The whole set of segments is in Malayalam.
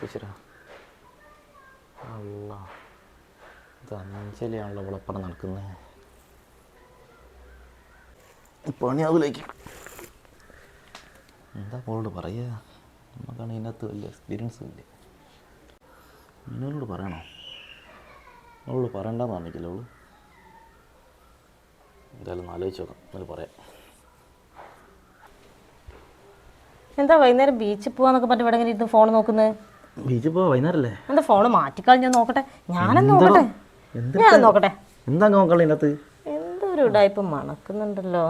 കുശിര അല്ല ഇത് അഞ്ചലിയാണല്ലോ ഇവളപ്പുറം നടക്കുന്നത് പണിയാവൂലേക്ക് എന്താ അവളോട് പറയുക നമുക്കാണ് ഇതിനകത്ത് വലിയ എക്സ്പീരിയൻസ് ഇല്ല? മിനുവിനോട് പറയണോ? അവളോട് പറയണ്ടെന്ന് പറഞ്ഞില്ല അവൾ? എന്തായാലും ഒന്ന് ആലോചിച്ച് നോക്കാം എന്നിട്ട് പറയാം. എന്താ വൈകുന്നേരം ബീച്ചിൽ പോവാന്നൊക്കെ പറഞ്ഞിട്ട് ഇവിടെ ഇങ്ങനെ ഇരുന്ന് ഫോൺ നോക്കുന്നത് വൈകുന്നേരല്ലേ? എന്താ ഫോൺ മാറ്റിക്കളഞ്ഞ് ഞാൻ നോക്കട്ടെ? നോക്കട്ടെ? ഞാൻ നോക്കട്ടെ? എന്താ ഇതിനകത്ത്? എന്തൊരു ഉടായ്പ മണക്കുന്നുണ്ടല്ലോ.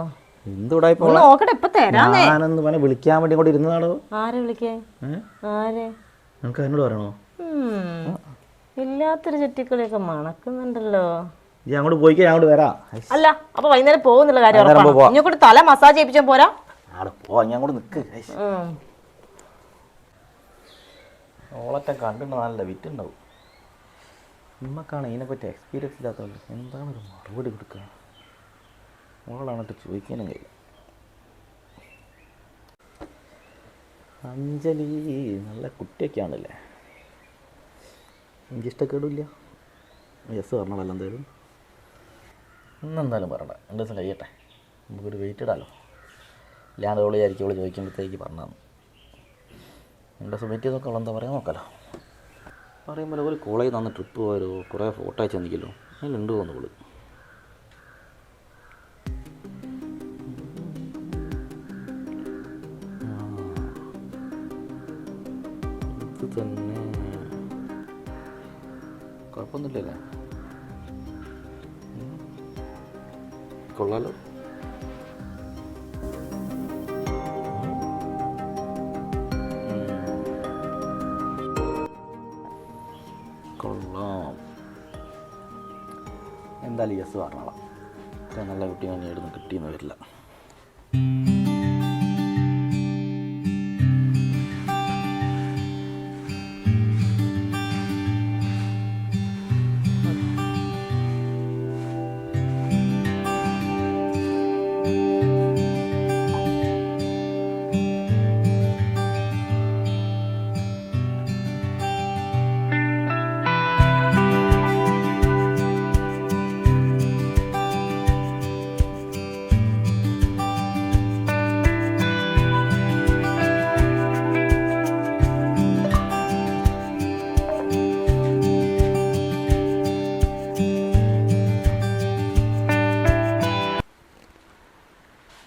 നോക്കട്ടെ ഇപ്പൊ തരാന്നേ. ഞാനൊന്ന് വിളിക്കാൻ വേണ്ടി കൂടെ ഇരുന്നതാണോ? ആരെ വിളിക്കേ? ആരെ? പറയണോ. ഇല്ലാത്തൊരു ചുറ്റിക്കളിയൊക്കെ മണക്കുന്നുണ്ടല്ലോ. ഈ അങ്ങോട്ട് പോയിക്കോ ഞാൻ അങ്ങോട്ട് വരാം. അല്ല അപ്പൊ വൈകുന്നേരം പോകുന്നുള്ള കാര്യം? കൂടി തല മസാജ് ചെയ്യിപ്പിച്ചാൽ പോരാ? പോ ഞാൻ അങ്ങോട്ട് നിൽക്ക് ഓളൊക്കെ കണ്ടിട്ട് നല്ല വിറ്റുണ്ടാവും. നമ്മക്കാണ് ഇതിനെപ്പറ്റി എക്സ്പീരിയൻസ് ഇല്ലാത്തവർ എന്താണ് ഒരു മറുപടി കൊടുക്കുക ഓളാണിട്ട് ചോദിക്കാനും കഴിയും അഞ്ജലി നല്ല കുട്ടിയൊക്കെയാണല്ലേ? എനിക്ക് ഇഷ്ടക്കേടില്ല യെസ് പറഞ്ഞോളല്ലോ എന്തായാലും. ഇന്നെന്തായാലും പറയണ്ട. രണ്ട് ദിവസം കഴിയട്ടെ. നമുക്കൊരു വെയിറ്റ് ഇടാലോ. ഇല്ലാണ്ട് ഓളിയായിരിക്കും അവൾ ചോദിക്കുമ്പോഴത്തേക്ക് പറഞ്ഞാൽ എന്റെ സുബൈറ്റ് ചെയ്തൊക്കെ എന്താ പറയാൻ നോക്കാലോ. പറയുമ്പോൾ ഒരു കോളേജിൽ നിന്ന് ട്രിപ്പ് പോയാലോ കുറേ ഫോട്ടോ അയച്ചു തന്നിക്കല്ലോ അതിലുണ്ട് തോന്നുന്നു ഇത് തന്നെ. കുഴപ്പമൊന്നുമില്ലല്ലേ? കൊള്ളാലോ. കൊള്ളാം. എന്തായാലും യെസ് പറഞ്ഞോളാം. നല്ല കുട്ടി തന്നെ ഇവിടുന്ന് കിട്ടിയെന്ന് വരില്ല.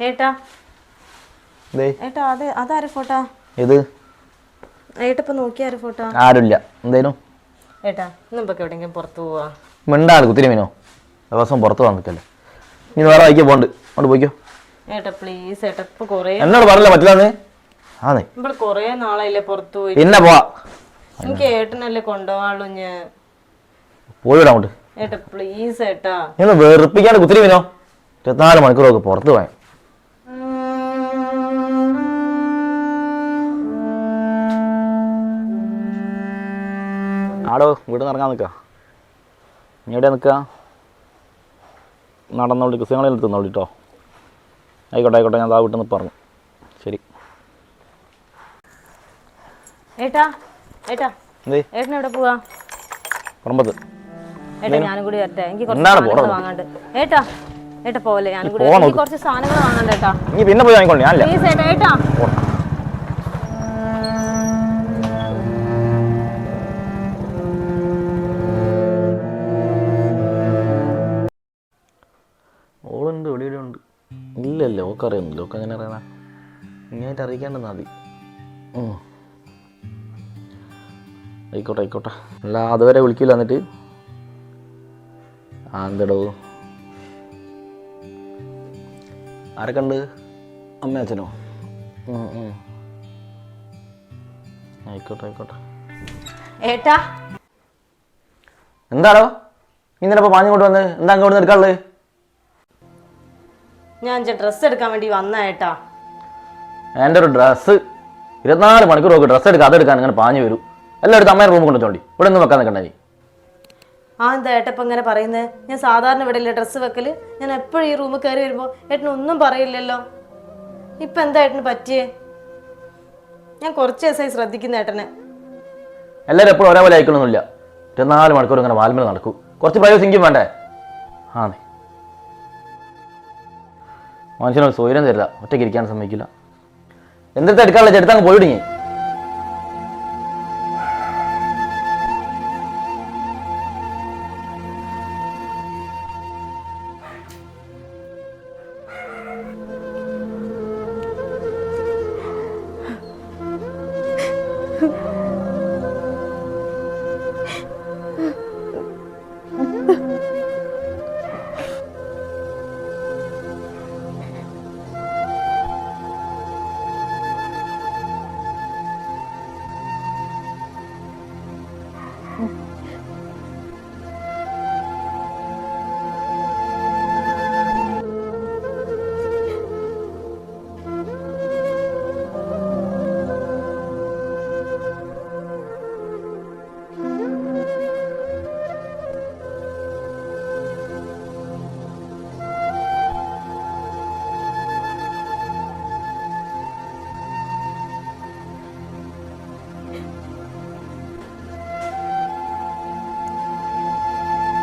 ഏട്ടാ. ഏട്ടാ അത് അതാരെ ഫോട്ടോ? ഇത്. ഏട്ടപ്പൊ നോക്കിയാരെ ഫോട്ടോ? ആരുമില്ല എന്തേലും ഏട്ടാ ഇന്നിപ്പോ എവിടെയെങ്കിലും പുറത്തു പോവാ? മിണ്ടാണ് കുത്തിരി മീനോ. ദിവസം പുറത്ത് വന്നിട്ടല്ലേ ഇനി വേറെ വായിക്കാൻ പോണ്ട്. അങ്ങോട്ട് പോയിക്കോ. ഏട്ടാ പ്ലീസ് ഏട്ടാ ഇപ്പൊ കൊറേ എന്നോട് പറഞ്ഞില്ല പറ്റില്ലാന്ന്? ആന്നേ. ഇവിടെ കൊറേ നാളായില്ലേ പുറത്തു പോയി. പിന്നെ പോവാ. എനിക്ക് ഏട്ടനല്ലേ കൊണ്ടുപോവാളൂ ഞാൻ. പോയിട അങ്ങോട്ട്. ഏട്ടാ പ്ലീസ് ഏട്ടാ. നിങ്ങൾ വെറുപ്പിക്കാണ്ട് കുത്തിരി മീനോ. ഇരുപത്തിനാല് മണിക്കൂറൊക്കെ പുറത്ത് പോയാൽ ആടോ വീട് ഇറങ്ങാൻ നിൽക്കുക നീ എവിടെ നിൽക്കുക? നടന്നോളി കുസിങ്ങളിൽ നിൽക്കുന്നോളി കേട്ടോ ആയിക്കോട്ടെ ആയിക്കോട്ടെ ഞാൻ ആ വീട്ടിൽ നിന്ന് പറഞ്ഞു. ശരി. ഏട്ടാ ഏട്ടാ ഏട്ടൻ എവിടെ പോവാ? പറമ്പത്ത്. ഏട്ടാ ഞാനും കൂടി വരട്ടെ. എനിക്ക് കുറച്ച് സാധനങ്ങൾ? വാങ്ങാണ്ട്. ഏട്ടാ ഏട്ടാ പോലെ ഞാനും കൂടി. കുറച്ച് സാധനങ്ങൾ വാങ്ങാണ്ട് ഏട്ടാ. നീ പിന്നെ പോയി വാങ്ങിക്കോളൂ ഞാൻ ഏട്ടാ ഇല്ലല്ലോ ഓക്കെ ലോക്ക് അങ്ങനെ അറിയണ. ഇങ്ങനെയായിട്ട് അറിയിക്കാണ്ടെന്നാ മതി. ആയിക്കോട്ടെ ആയിക്കോട്ടെ. അല്ല അതുവരെ വിളിക്കില്ല എന്നിട്ട്. ആ എന്തടോ. ആരൊക്കെ ഉണ്ട് അമ്മ അച്ഛനോ. ആയിക്കോട്ടെ ആയിക്കോട്ടെ. ഏട്ടാ? എന്താടോ? ഇന്നലെ പാഞ്ഞു പാഞ്ഞുകൊണ്ട് വന്ന് എന്താ അങ്ങോട്ട് എടുക്കാനുള്ളത് ഞാൻ ഡ്രസ്സ് എടുക്കാൻ വേണ്ടി വന്ന എന്റെ എന്റെ ഒരു ഡ്രസ്സ് ഇരുപത്തിനാല് മണിക്കൂർ നോക്കി. ഡ്രസ്സ് എടുക്കുക അതെടുക്കാൻ അങ്ങനെ പാഞ്ഞു വരും. എല്ലാം എടുത്ത് അമ്മയുടെ റൂമിൽ കൊണ്ടുവച്ചോണ്ടി ഇവിടെ ഒന്നും വെക്കാൻ നിൽക്കണ്ട ആ എന്താ ഏട്ടപ്പം ഇങ്ങനെ പറയുന്നത് ഞാൻ സാധാരണ ഇവിടെ അല്ലേ ഡ്രസ്സ് വെക്കൽ? ഞാൻ എപ്പോഴും ഈ റൂമിൽ കയറി വരുമ്പോൾ ഏട്ടന് ഒന്നും പറയില്ലല്ലോ. ഇപ്പം എന്താ ഏട്ടന് പറ്റിയേ? ഞാൻ കുറച്ച് ദിവസമായി ശ്രദ്ധിക്കുന്ന ഏട്ടനെ. എല്ലാവരും എപ്പോഴും ഒരേപോലെ അയക്കണമെന്നില്ല ഇരുപത്തിനാല് മണിക്കൂർ ഇങ്ങനെ വാൽമേൽ നടക്കൂ. കുറച്ച് പ്രൈവസിങ്കും വേണ്ടേ? ആന്നേ മനുഷ്യനൊരു സ്വൈരം തരില്ല. ഒറ്റയ്ക്ക് ഇരിക്കാൻ സമ്മതിക്കില്ല. എന്തെടുത്ത് എടുക്കാനുള്ള ചെടുത്തങ്ങ് പോയിടുങ്ങി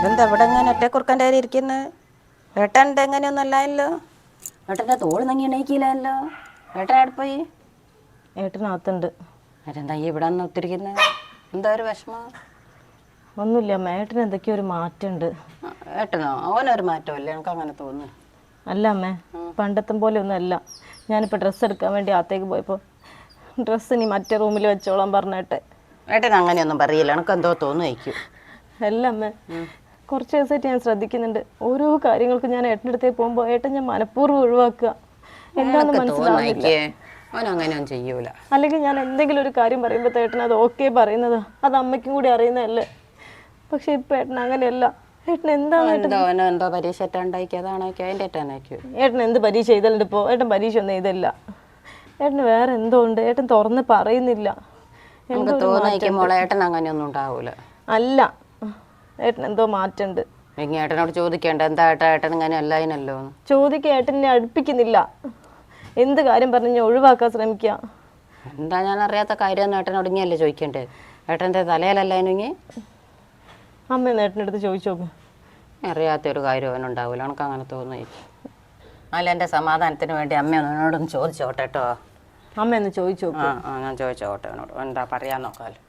എന്താ ഇവിടെ ഇങ്ങനെ ഒറ്റക്കുറുക്കന്റെ കാര്യം ഇരിക്കുന്നത് ഏട്ടന്റെ എങ്ങനെയൊന്നും അല്ലായല്ലോ? ഏട്ടന്റെ തോൾ നങ്ങി എണീക്കില്ലല്ലോ ഏട്ടൻ എവിടെ പോയി? ഏട്ടനകത്തുണ്ട്. ഏട്ടെന്താ ഈ ഇവിടെ നിന്ന് ഒത്തിരിക്കുന്നത് എന്താ ഒരു വിഷമം? ഒന്നുമില്ല അമ്മ ഏട്ടന് എന്തൊക്കെയോ ഒരു മാറ്റമുണ്ട്. ഏട്ടനോ? അവനൊരു മാറ്റമല്ലേ? എനിക്ക് അങ്ങനെ തോന്നുന്നു. അല്ല അമ്മേ പണ്ടത്തെ പോലെ ഒന്നും അല്ല ഞാനിപ്പോൾ ഡ്രസ്സ് എടുക്കാൻ വേണ്ടി അകത്തേക്ക് പോയപ്പോൾ ഡ്രസ്സ് ഇനി മറ്റേ റൂമിൽ വെച്ചോളാൻ പറഞ്ഞേട്ടെ. ഏട്ടൻ അങ്ങനെയൊന്നും പറയില്ല. എനിക്ക് എന്തോ തോന്നുമായിരിക്കും അല്ല അമ്മേ കുറച്ച് ദിവസമായിട്ട് ഞാൻ ശ്രദ്ധിക്കുന്നുണ്ട്. ഓരോ കാര്യങ്ങൾക്കും ഞാൻ ഏട്ടന്റെ അടുത്തേക്ക് പോകുമ്പോൾ ഏട്ടൻ ഞാൻ മനഃപൂർവം ഒഴിവാക്കുക. എന്താണെന്ന് മനസ്സിലാവുന്നില്ല. ചെയ്യൂല. അല്ലെങ്കിൽ ഞാൻ എന്തെങ്കിലും ഒരു കാര്യം പറയുമ്പോൾ ഏട്ടൻ അത് ഓക്കെ പറയുന്നതാ അത് അമ്മയ്ക്കും കൂടി അറിയുന്നതല്ലേ. പക്ഷെ ഇപ്പം ഏട്ടൻ അങ്ങനെയല്ല. ഏട്ടൻ എന്താണ് എന്തോ പരീക്ഷ ഉണ്ടാക്കി? അതാണോക്കെ അതിന്റെ ഏട്ടൻ എന്ത് പരീക്ഷ എഴുതലുണ്ട് ഇപ്പോൾ ഏട്ടൻ പരീക്ഷ ഒന്നും ചെയ്തല്ല ഏട്ടന് വേറെ എന്തോ ഉണ്ട്? ഏട്ടൻ തുറന്ന് പറയുന്നില്ല. നമുക്ക് തോന്നുമായിരിക്കും ഏട്ടൻ അങ്ങനെയൊന്നും ഉണ്ടാവൂല. അല്ല. ഏട്ടൻ എന്തോ മാറ്റുണ്ട്. എങ്കിൽ ഏട്ടനോട് ചോദിക്കേണ്ട? എന്താ ഏട്ടാ ഏട്ടൻ ഇങ്ങനെ അല്ലായിനല്ലോ ചോദിക്കുക ഏട്ടനെ അടുപ്പിക്കുന്നില്ല. എന്ത് കാര്യം പറഞ്ഞു ഒഴിവാക്കാൻ ശ്രമിക്കുക എന്താ ഞാൻ അറിയാത്ത കാര്യം ഏട്ടനോട് ഇങ്ങനെയല്ലേ ചോദിക്കണ്ടേ? ഏട്ടന്റെ തലയിലല്ലായിനു അതിനെങ്കിൽ അമ്മ ഏട്ടനടുത്ത് ചോദിച്ചു അറിയാത്ത ഒരു കാര്യം അവനുണ്ടാവില്ല അവനക്ക് അങ്ങനെ തോന്നി അല്ല എന്റെ സമാധാനത്തിന് വേണ്ടി അമ്മ എന്നോടൊന്ന് ചോദിച്ചോട്ടെ കേട്ടോ. അമ്മ ഒന്ന് ചോദിച്ചു ആ ആ ഞാൻ ചോദിച്ചോട്ടെ അവനോട്. എന്താ പറയാൻ നോക്കാമല്ലോ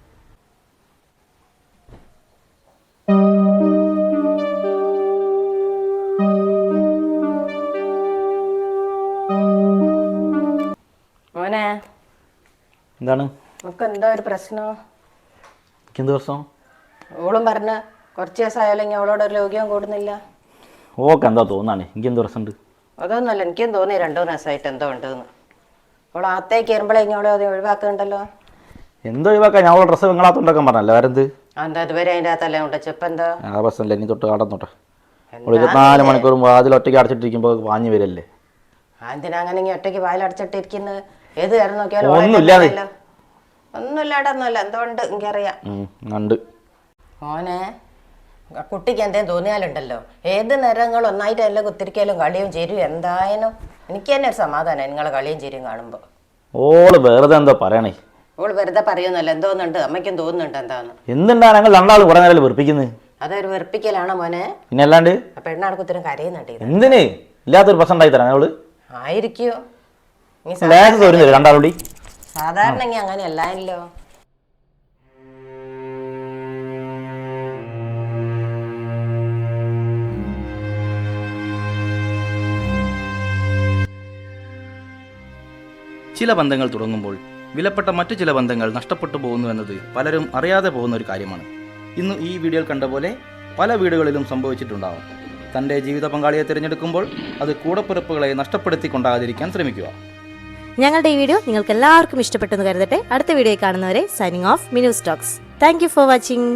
എന്താണ്? നമുക്ക് എന്താ ഒരു പ്രശ്നം? എനിക്കെന്ത് പ്രശ്നം? ഓളും പറഞ്ഞ കുറച്ച് ദിവസമായാലും ഇനി അവളോട് ഒരു രോഗ്യം കൂടുന്നില്ല. ഓക്കെ എന്താ തോന്നാണ്? എനിക്കെന്ത് പ്രശ്നമുണ്ട്? അതൊന്നുമല്ല എനിക്കും തോന്നി രണ്ടു ദിവസമായിട്ട് എന്തോ ഉണ്ടെന്ന്. അവൾ അകത്തേക്ക് കയറുമ്പോഴേ ഇങ്ങോട്ട് അത് ഒഴിവാക്കുന്നുണ്ടല്ലോ എന്തോ ഒഴിവാക്കാൻ ഞാൻ ഡ്രസ്സ് വെങ്ങളാത്തോണ്ടൊക്കെ പറഞ്ഞല്ലോ വേറെ എന്ത് എന്താ ഇതുവരെ അതിന്റെ അകത്തല്ലേ ഉണ്ടോ? ചെപ്പ് എന്താ? ആ പ്രശ്നമില്ല ഇനി തൊട്ട് കടന്നോട്ടെ ഒരു ഇരുപത്തിനാല് മണിക്കൂർ വാതിൽ ഒറ്റയ്ക്ക് അടച്ചിട്ടിരിക്കുമ്പോൾ വാങ്ങി വരല്ലേ? എന്തിനാ അങ്ങനെ ഇങ്ങനെ ഒറ്റയ്ക്ക് വായിലടച്ചിട്ടിരിക്കുന്നത് ഏത് കാര്യം നോക്കിയാലും ഒന്നുമില്ലാതെ. ഒന്നുമില്ലാടൊന്നുമല്ല എന്തോ ഉണ്ട് എനിക്കറിയാം. ഉണ്ട്. മോനെ ആ കുട്ടിക്ക് എന്തേലും തോന്നിയാലുണ്ടല്ലോ. ഏത് നേരങ്ങൾ ഒന്നായിട്ട് എല്ലാം കുത്തിരിക്കലും കളിയും ചേരും എന്തായാലും എനിക്ക് തന്നെ ഒരു സമാധാനം നിങ്ങളെ കളിയും ചേരും കാണുമ്പോൾ ഓൾ വെറുതെ എന്തോ പറയണേ. ഓൾ വെറുതെ പറയുന്നല്ലോ എന്തോന്നുണ്ട്? അമ്മയ്ക്കും തോന്നുന്നുണ്ട് എന്താന്ന്? എന്തുണ്ടാ ഞങ്ങൾ രണ്ടാൾ കുറെ നേരം വെറുപ്പിക്കുന്നത് അതൊരു വെറുപ്പിക്കലാണോ മോനെ? പിന്നെ അല്ലാണ്ട്? ആ പെണ്ണാണ് കുത്തിരും കരയുന്നുണ്ട് ഇത്. എന്തിന്? ഇല്ലാത്തൊരു പ്രശ്നം ഉണ്ടായി അവൾ ആയിരിക്കോ? നീ ലേശം തോരുന്നില്ല രണ്ടാളൂടി സാധാരണ അങ്ങനെ അല്ലായല്ലോ ചില ബന്ധങ്ങൾ തുടങ്ങുമ്പോൾ വിലപ്പെട്ട മറ്റു ചില ബന്ധങ്ങൾ നഷ്ടപ്പെട്ടു പോകുന്നു എന്നത് പലരും അറിയാതെ പോകുന്ന ഒരു കാര്യമാണ്. ഇന്ന് ഈ വീഡിയോയിൽ കണ്ട പോലെ പല വീടുകളിലും സംഭവിച്ചിട്ടുണ്ടാവും. തന്റെ ജീവിത പങ്കാളിയെ തിരഞ്ഞെടുക്കുമ്പോൾ അത് കൂടപ്പിറപ്പുകളെ നഷ്ടപ്പെടുത്തിക്കൊണ്ടാകാതിരിക്കാൻ ശ്രമിക്കുക. ഞങ്ങളുടെ ഈ വീഡിയോ നിങ്ങൾക്ക് എല്ലാവർക്കും ഇഷ്ടപ്പെട്ടെന്ന് കരുതട്ടെ. അടുത്ത വീഡിയോ കാണുന്നവരെ signing off Minu Stokes thank for watching